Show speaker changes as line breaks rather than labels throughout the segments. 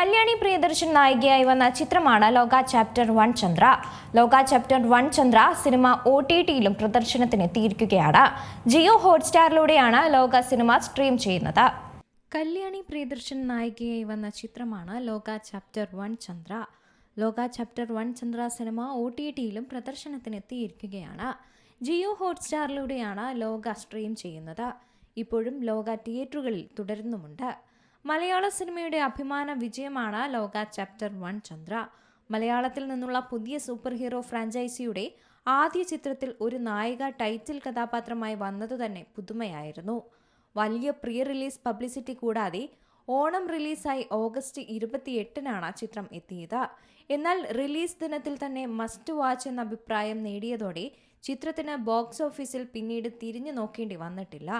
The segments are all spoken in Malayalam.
കല്യാണി പ്രിയദർശൻ നായികയായി വന്ന ചിത്രമാണ് ലോക chapter one Chandra. Lokah chapter one Chandra cinema O T ടിയിലും പ്രദർശനത്തിന് എത്തിയിരിക്കുകയാണ് ജിയോ ഹോട്ട്സ്റ്റാറിലൂടെയാണ് ലോക സിനിമ സ്ട്രീം ചെയ്യുന്നത്. കല്യാണി പ്രിയദർശൻ നായികയായി വന്ന ചിത്രമാണ് ലോക chapter one Chandra. Lokah chapter one Chandra cinema O T ടിയിലും പ്രദർശനത്തിന് എത്തിയിരിക്കുകയാണ് ജിയോ ഹോട്ട്സ്റ്റാറിലൂടെയാണ് ലോക സ്ട്രീം ചെയ്യുന്നത്. ഇപ്പോഴും ലോക തിയേറ്ററുകളിൽ തുടരുന്നുമുണ്ട്. മലയാള സിനിമയുടെ അഭിമാന വിജയമാണ് ലോക ചാപ്റ്റർ വൺ ചന്ദ്ര. മലയാളത്തിൽ നിന്നുള്ള പുതിയ സൂപ്പർ ഹീറോ ഫ്രാഞ്ചൈസിയുടെ ആദ്യ ചിത്രത്തിൽ ഒരു നായിക ടൈറ്റിൽ കഥാപാത്രമായി വന്നത് തന്നെ പുതുമയായിരുന്നു. വലിയ പ്രീ റിലീസ് പബ്ലിസിറ്റി കൂടാതെ ഓണം റിലീസായി ഓഗസ്റ്റ് ഇരുപത്തിയെട്ടിനാണ് ചിത്രം എത്തിയത്. എന്നാൽ റിലീസ് ദിനത്തിൽ തന്നെ മസ്റ്റ് വാച്ച് എന്ന അഭിപ്രായം നേടിയതോടെ ചിത്രത്തിന് ബോക്സ് ഓഫീസിൽ പിന്നീട് തിരിഞ്ഞു നോക്കേണ്ടി വന്നിട്ടില്ല.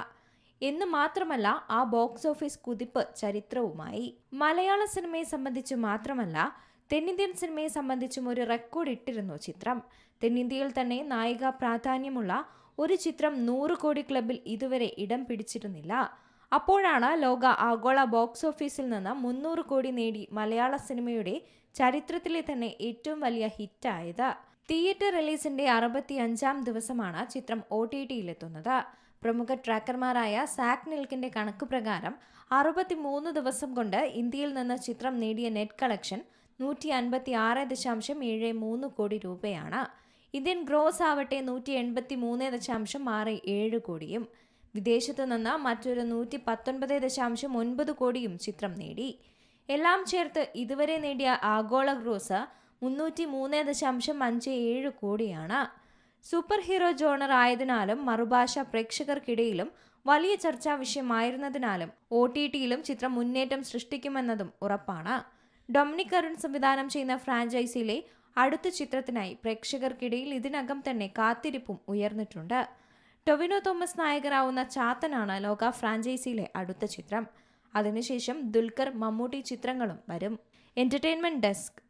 എന്ന് മാത്രമല്ല ആ ബോക്സ് ഓഫീസ് കുതിപ്പ് ചരിത്രവുമായി. മലയാള സിനിമയെ സംബന്ധിച്ച് മാത്രമല്ല തെന്നിന്ത്യൻ സിനിമയെ സംബന്ധിച്ചും ഒരു റെക്കോർഡ് ഇട്ടിരുന്നു ചിത്രം. തെന്നിന്ത്യയിൽ തന്നെ നായിക പ്രാധാന്യമുള്ള ഒരു ചിത്രം നൂറ് കോടി ക്ലബിൽ ഇതുവരെ ഇടം പിടിച്ചിരുന്നില്ല. അപ്പോഴാണ് ലോക ആഗോള ബോക്സ് ഓഫീസിൽ നിന്ന് മുന്നൂറ് കോടി നേടി മലയാള സിനിമയുടെ ചരിത്രത്തിലെ തന്നെ ഏറ്റവും വലിയ ഹിറ്റായത് തിയേറ്റർ റിലീസിന്റെ അറുപത്തി അഞ്ചാം ദിവസമാണ് ചിത്രം ഒ ടി ടിയിലെത്തുന്നത്. പ്രമുഖ ട്രാക്കർമാരായ സാക് നിൽക്കിന്റെ കണക്ക് പ്രകാരം അറുപത്തി മൂന്ന് ദിവസം കൊണ്ട് ഇന്ത്യയിൽ നിന്ന് ചിത്രം നേടിയ നെറ്റ് കളക്ഷൻ നൂറ്റി അൻപത്തി ആറ് ദശാംശം ഏഴ് മൂന്ന് കോടി രൂപയാണ്. ഇന്ത്യൻ ഗ്രോസ് ആവട്ടെ നൂറ്റി എൺപത്തി മൂന്ന് ദശാംശം ആറ് ഏഴ് കോടിയും വിദേശത്തു നിന്ന് മറ്റൊരു നൂറ്റി പത്തൊൻപത് ദശാംശം ഒൻപത് കോടിയും ചിത്രം നേടി. എല്ലാം ചേർത്ത് ഇതുവരെ നേടിയ ആഗോള ഗ്രോസ് മുന്നൂറ്റി മൂന്ന് ദശാംശം അഞ്ച് ഏഴ് കോടിയാണ്. സൂപ്പർ ഹീറോ ജോണർ ആയതിനാലും മറുഭാഷ പ്രേക്ഷകർക്കിടയിലും വലിയ ചർച്ചാ വിഷയമായിരുന്നതിനാലും ഒ ടി ടിയിലും ചിത്രം മുന്നേറ്റം സൃഷ്ടിക്കുമെന്നതും ഉറപ്പാണ്. ഡൊമിനിക് അരുൺ സംവിധാനം ചെയ്യുന്ന ഫ്രാഞ്ചൈസിയിലെ അടുത്ത ചിത്രത്തിനായി പ്രേക്ഷകർക്കിടയിൽ ഇതിനകം തന്നെ കാത്തിരിപ്പും ഉയർന്നിട്ടുണ്ട്. ടൊവിനോ തോമസ് നായകനാവുന്ന ചാത്തനാണ് ലോക ഫ്രാഞ്ചൈസിയിലെ അടുത്ത ചിത്രം. അതിനുശേഷം ദുൽഖർ മമ്മൂട്ടി ചിത്രങ്ങളും വരും. Entertainment desk.